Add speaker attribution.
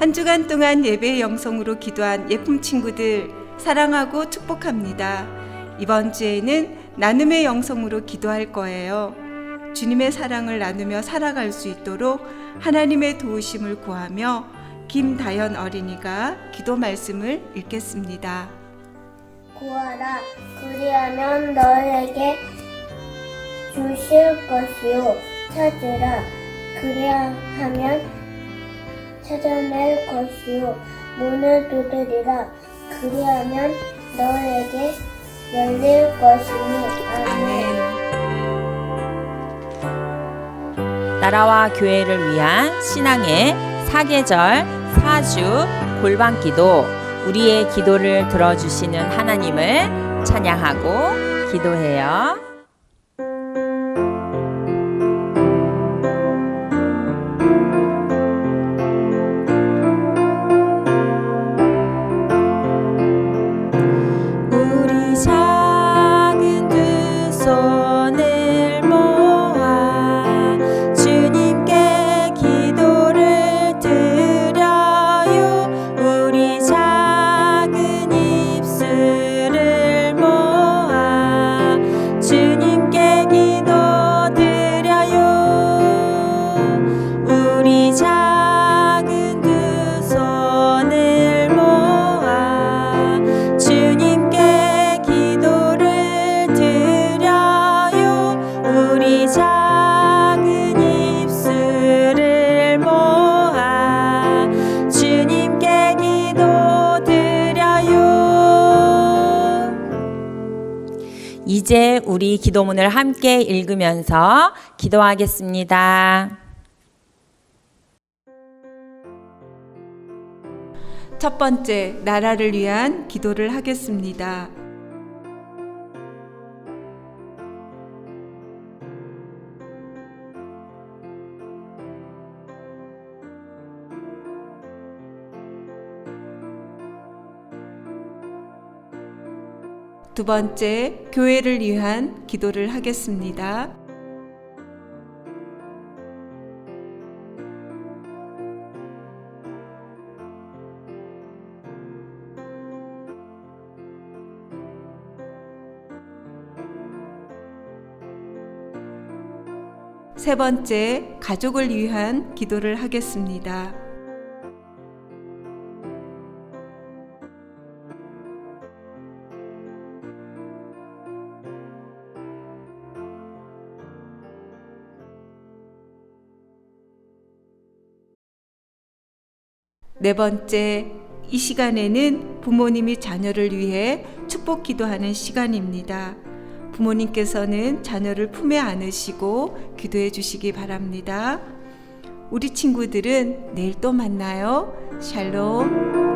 Speaker 1: 한 주간 동안 예배 영성으로 기도한 예품 친구들 사랑하고 축복합니다. 이번 주에는 나눔의 영성으로 기도할 거예요. 주님의 사랑을 나누며 살아갈 수 있도록 하나님의 도우심을 구하며 김다연 어린이가 기도 말씀을 읽겠습니다.
Speaker 2: 구하라 그리하면 너에게 주실 것이요 찾으라 그리하면 찾아낼 것이요 문을 두드리라 그리하면 너에게 열릴 것이니 아멘.
Speaker 3: 나라와 교회를 위한 신앙의 사계절, 사주, 골방기도, 우리의 기도를 들어주시는 하나님을 찬양하고 기도해요. 이제 우리 기도문을 함께 읽으면서 기도하겠습니다.
Speaker 1: 첫 번째 나라를 위한 기도를 하겠습니다. 두 번째 교회를 위한 기도를 하겠습니다. 세 번째 가족을 위한 기도를 하겠습니다. 네 번째, 이 시간에는 부모님이 자녀를 위해 축복 기도하는 시간입니다. 부모님께서는 자녀를 품에 안으시고 기도해 주시기 바랍니다. 우리 친구들은 내일 또 만나요. 샬롬.